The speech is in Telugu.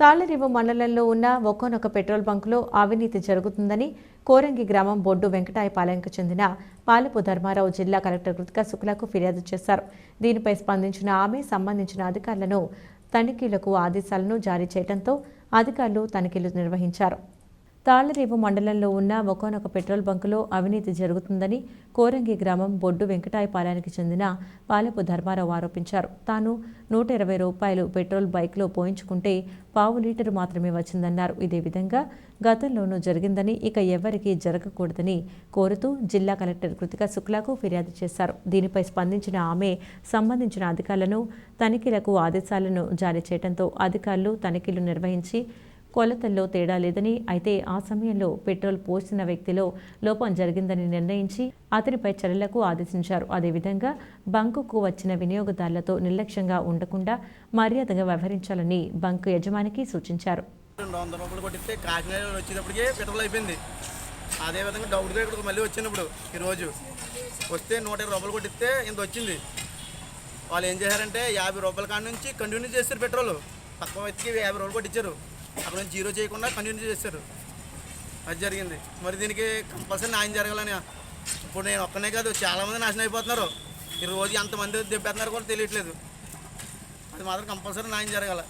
తాళ్ళరేవు మండలంలో ఉన్న ఒకనొక పెట్రోల్ బంకులో అవినీతి జరుగుతుందని కోరంగి గ్రామం బొడ్డు వెంకటాయపాలెంకు చెందిన పాలపు ధర్మారావు జిల్లా కలెక్టర్ కృతికా శుక్లకు ఫిర్యాదు చేశారు. దీనిపై స్పందించిన ఆమె సంబంధించిన అధికారులను తనిఖీలకు ఆదేశాలను జారీ చేయడంతో అధికారులు తనిఖీలు నిర్వహించారు. తాళ్ళరేవు మండలంలో ఉన్న ఒకనొక పెట్రోల్ బంకులో అవినీతి జరుగుతుందని కోరంగి గ్రామం బొడ్డు వెంకటాయపాలెనికి చెందిన పాలపు ధర్మారావు ఆరోపించారు. తాను నూట ఇరవై రూపాయలు పెట్రోల్ బైక్లో పోయించుకుంటే పావు లీటరు మాత్రమే వచ్చిందన్నారు. ఇదే విధంగా గతంలోనూ జరిగిందని ఇక ఎవ్వరికీ జరగకూడదని కోరుతూ జిల్లా కలెక్టర్ కృతిక శుక్లాకు ఫిర్యాదు చేశారు. దీనిపై స్పందించిన ఆమె సంబంధించిన అధికారులను తనిఖీలకు ఆదేశాలను జారీ చేయడంతో అధికారులు తనిఖీలు నిర్వహించి కొలతల్లో తేడా లేదని అయితే ఆ సమయంలో పెట్రోల్ పోసిన వ్యక్తిలో లోపం జరిగిందని నిర్ణయించి అతనిపై చర్యలకు ఆదేశించారు. అదేవిధంగా బంకుకు వచ్చిన వినియోగదారులతో నిర్లక్ష్యంగా ఉండకుండా మర్యాదగా వ్యవహరించాలని బంకు యజమానికి సూచించారు. రెండు వందల రూపాయలు కొట్టిస్తే కాకినాడ వచ్చేటప్పటికి పెట్రోల్ అయిపోయింది. అదేవిధంగా డౌట్ దగ్గర మళ్ళీ వచ్చినప్పుడు ఈరోజు వస్తే నూట ఇరవై రూపాయలు కొట్టిస్తే ఇంత వచ్చింది. వాళ్ళు ఏం చేశారంటే యాభై రూపాయల కాడ నుంచి కంటిన్యూ చేస్తారు పెట్రోల్. పక్క వ్యక్తికి యాభై రూపాయలు కొట్టించారు. అక్కడ నుంచి జీరో చేయకుండా కంటిన్యూ చేస్తారు అది జరిగింది. మరి దీనికి కంపల్సరీ న్యాయం జరగాలని ఇప్పుడు నేను ఒక్కనే కాదు చాలామంది నాశనం అయిపోతున్నారు. ఈ రోజు ఎంతమంది దెబ్బేస్తున్నారు కూడా తెలియట్లేదు. అది మాత్రం కంపల్సరీ న్యాయం జరగాలి.